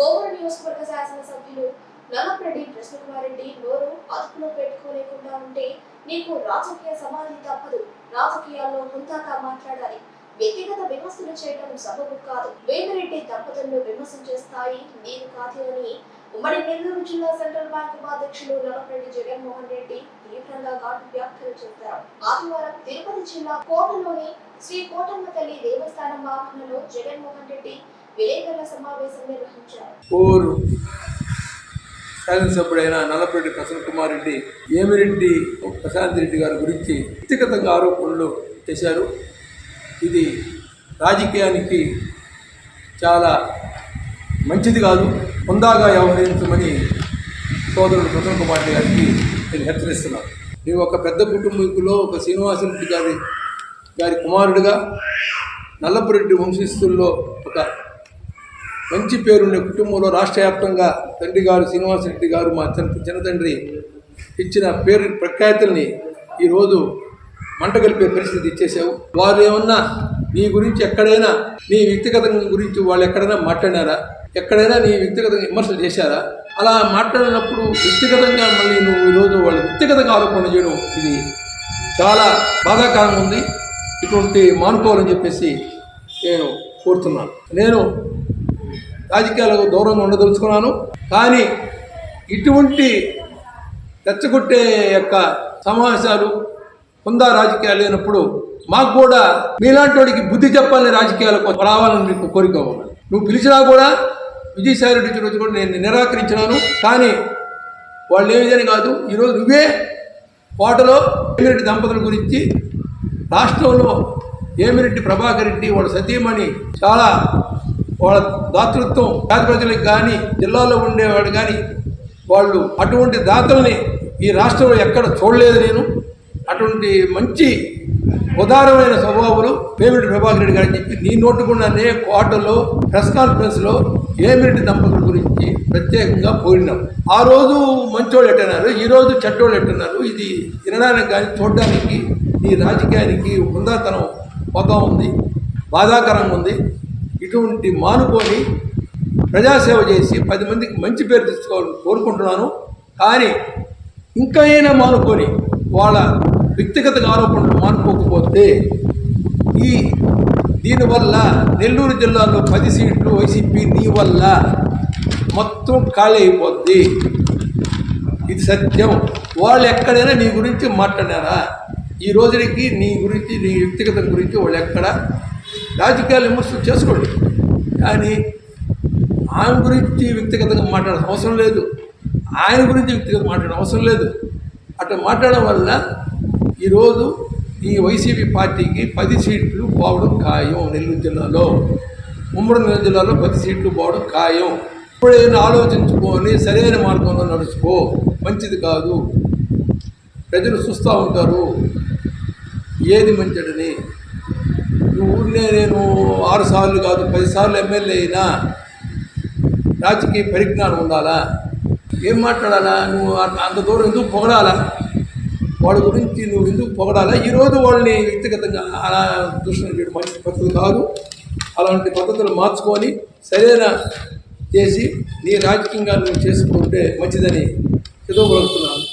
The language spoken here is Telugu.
కోవూరు నియోజకవర్గ శాసనసభ్యులు నల్లప్రెడ్డి కృష్ణకుమారెడ్డి నోరు అదుపులో పెట్టుకోలేకుండా ఉంటే నీకు రాజకీయ సమాధి తప్పదు. రాజకీయాల్లో హుందాగా మాట్లాడాలి. వ్యక్తిగత విమర్శలు చేయడం సబబు కాదు. వేమిరెడ్డి దంపతులను విమర్శించే స్థాయి నేను కాదు అని ఉమ్మడి నెల్లూరు జిల్లా సెంట్రల్ బ్యాంక్ ఉపాధ్యక్షులు నల్లపరెడ్డి జగన్మోహన్ రెడ్డి తీవ్రంగా ఘాటు వ్యాఖ్యలు చేశారు. ఆదివారం తిరుపతి జిల్లా కోటలోని శ్రీ కోటమ్మ తల్లి దేవస్థానం ఆవరణలో జగన్మోహన్ రెడ్డి విలేకరుల సమావేశం నిర్వహించారు. కోరు శాసనసభ్యుడైన నల్లపరెడ్డి ప్రసన్న కుమార్ రెడ్డి ఏమిరెడ్డి ప్రశాంత్ రెడ్డి గారి గురించి వ్యక్తిగతంగా ఆరోపణలు చేశారు. ఇది రాజకీయానికి చాలా మంచిది కాదు. హుందాగా వ్యవహరించమని సోదరుడు ప్రసన్న కుమార్ గారికి నేను హెచ్చరిస్తున్నాను. నేను ఒక పెద్ద కుటుంబంలో ఒక శ్రీనివాసరెడ్డి గారి గారి కుమారుడిగా నల్లపురెడ్డి వంశస్థుల్లో ఒక మంచి పేరున్న కుటుంబంలో రాష్ట్ర వ్యాప్తంగా తండ్రి గారు శ్రీనివాసరెడ్డి గారు మా చిన్న చిన్న తండ్రి ఇచ్చిన పేరు ప్రఖ్యాతుల్ని ఈరోజు మంట కలిపే పరిస్థితి ఇచ్చేసావు వారు ఏమన్నా నీ గురించి ఎక్కడైనా నీ వ్యక్తిగత గురించి వాళ్ళు ఎక్కడైనా మాట్లాడారా ఎక్కడైనా నీ వ్యక్తిగతంగా విమర్శలు చేశారా? అలా మాట్లాడినప్పుడు వ్యక్తిగతంగా మళ్ళీ నువ్వు ఈరోజు వాళ్ళు వ్యక్తిగతంగా ఆరోపణ చేయడం ఇది చాలా బాధాకరంగా ఉంది. ఇటువంటి మానుకోవాలని చెప్పేసి నేను కోరుతున్నాను. నేను రాజకీయాలకు దూరంగా ఉండదలుచుకున్నాను. కానీ ఇటువంటి రెచ్చగొట్టే యొక్క సమావేశాలు కొందా రాజకీయాలు లేనప్పుడు మాకు కూడా మీలాంటి వాడికి బుద్ధి చెప్పాలని రాజకీయాలకు రావాలని నీకు కోరిక నువ్వు పిలిచినా కూడా విజయసాయి రెడ్డి రోజు కూడా నేను నిరాకరించినాను. కానీ వాళ్ళు ఏమిదని కాదు ఈరోజు నువ్వే కోటలో ఏమిరెడ్డి దంపతుల గురించి రాష్ట్రంలో ఏమిరెడ్డి ప్రభాకర్ రెడ్డి వాళ్ళ సతీమణి చాలా వాళ్ళ దాతృత్వం పేద ప్రజలకు కానీ జిల్లాలో ఉండేవాడు కానీ వాళ్ళు అటువంటి దాతల్ని ఈ రాష్ట్రంలో ఎక్కడ చూడలేదు నేను. అటువంటి మంచి ఉదారమైన స్వభావులు పేమెంట్ ప్రభాకర్ రెడ్డి గారు చెప్పి నీ నోటుకున్ననే కోటలో ప్రెస్ కాన్ఫరెన్స్లో ఏమిరెడ్డి దంపతుల గురించి ప్రత్యేకంగా పోయినాం. ఆ రోజు మంచోళ్ళు ఎట్టన్నారు ఈ రోజు చెడ్డోళ్ళు ఎట్టున్నారు. ఇది తినడానికి కానీ చూడడానికి ఈ రాజకీయానికి హుందాతనం పోతా ఉంది బాధాకరంగా ఉంది. ఇటువంటి మానుకొని ప్రజాసేవ చేసి పది మందికి మంచి పేరు తెచ్చుకోవాలని కోరుకుంటున్నాను. కానీ ఇంకా అయినా మానుకొని వాళ్ళ వ్యక్తిగత ఆరోపణలు మానుకోకపోతే ఈ దీనివల్ల నెల్లూరు జిల్లాలో పది సీట్లు వైసీపీ నీ వల్ల మొత్తం ఖాళీ అయిపోద్ది. ఇది సత్యం. వాళ్ళు ఎక్కడైనా నీ గురించి మాట్లాడారా? ఈ రోజుకి నీ గురించి నీ వ్యక్తిగత గురించి వాళ్ళు ఎక్కడ? రాజకీయాలు విమర్శలు చేసుకోండి. కానీ ఆయన గురించి వ్యక్తిగతంగా మాట్లాడడం అవసరం లేదు. ఆయన గురించి వ్యక్తిగత మాట్లాడడం అవసరం లేదు. అట్లా మాట్లాడడం వల్ల ఈరోజు ఈ వైసీపీ పార్టీకి పది సీట్లు పోవడం ఖాయం నెల్లూరు జిల్లాలో. ఉమ్మడి నెల్లూరు జిల్లాలో పది సీట్లు పోవడం ఖాయం. ఇప్పుడైనా ఆలోచించుకొని సరైన మార్గంలో నడుచుకో. మంచిది కాదు. ప్రజలు చూస్తూ ఉంటారు. ఏది మంచిడని ఊరినే నేను ఆరు సార్లు కాదు పది సార్లు ఎమ్మెల్యే అయినా రాజకీయ పరిజ్ఞానం ఉండాలా? ఏం మాట్లాడాలా? నువ్వు అంత దూరం ఎందుకు పొగడాలా? వాడి గురించి నువ్వు ఎందుకు పొగడాలా? ఈరోజు వాళ్ళని వ్యక్తిగతంగా అలా దూషణ చేయడం మంచి పద్ధతి కాదు. అలాంటి పద్ధతులు మార్చుకొని సరైన చేసి నీ రాజకీయంగా నువ్వు చేసుకుంటే మంచిదని చదువుకోగలుగుతున్నాను.